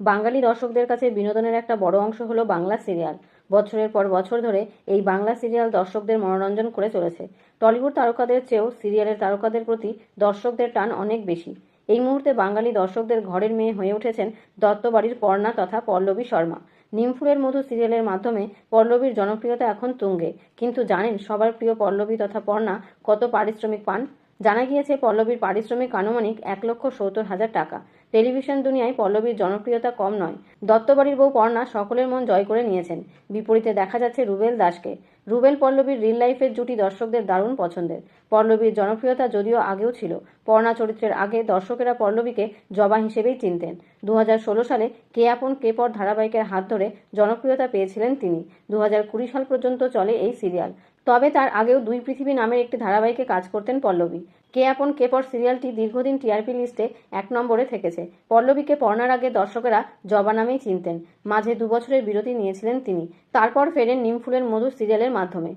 বাঙালি দর্শকদের কাছে বিনোদনের একটা বড় অংশ হলো বাংলা সিরিয়াল। বছরের পর বছর ধরে এই বাংলা সিরিয়াল দর্শকদের মনোরঞ্জন করে চলেছে। টলিউড তারকাদের চেয়েও সিরিয়ালের তারকাদের প্রতি দর্শকদের টান অনেক বেশি। এই মুহূর্তে বাঙালি দর্শকদের ঘরের মেয়ে হয়ে উঠেছেন দত্তবাড়ির পর্ণা তথা পল্লবী শর্মা। নিমফুলের মধু সিরিয়ালের মাধ্যমে পল্লবীর জনপ্রিয়তা এখন তুঙ্গে। কিন্তু জানেন সবার প্রিয় পল্লবী তথা পর্ণা কত পারিশ্রমিক পান? জানা গিয়েছে, পল্লবীর পারিশ্রমিক আনুমানিক এক লক্ষ সত্তর হাজার টাকা। টেলিভিশন দুনিয়ায় পল্লবীর জনপ্রিয়তা কম নয়। দত্তবাড়ির বউ পর্ণা সকলের মন জয় করে নিয়েছেন। বিপরীতে দেখা যাচ্ছে রুবেল দাসকে। রুবেল পল্লবীর রিল লাইফের জুটি দর্শকদের দারুণ পছন্দের। পল্লবীর জনপ্রিয়তা যদিও আগেও ছিল, পর্ণা চরিত্রের আগে দর্শকেরা পল্লবীকে জবা হিসেবেই চিনতেন। দু হাজার ষোলো সালে কে আপন, কে পর ধারাবাহিকের হাত ধরে জনপ্রিয়তা পেয়েছিলেন তিনি। দু হাজার কুড়ি সাল পর্যন্ত চলে এই সিরিয়াল তবে তার আগেও দুই পৃথিবী নামের একটি ধারাবাহিকে কাজ করতেন পল্লবী। কে আপন কে পর সিরিয়ালটি দীর্ঘদিন টিআরপি লিস্টে এক নম্বরে থেকেছে। পল্লবীকে পড়নার আগে দর্শকেরা জবা নামেই চিনতেন। মাঝে দুবছরের বিরতি নিয়েছিলেন তিনি। তারপর ফেরেন নিমফুলের মধু সিরিয়ালের মাধ্যমে।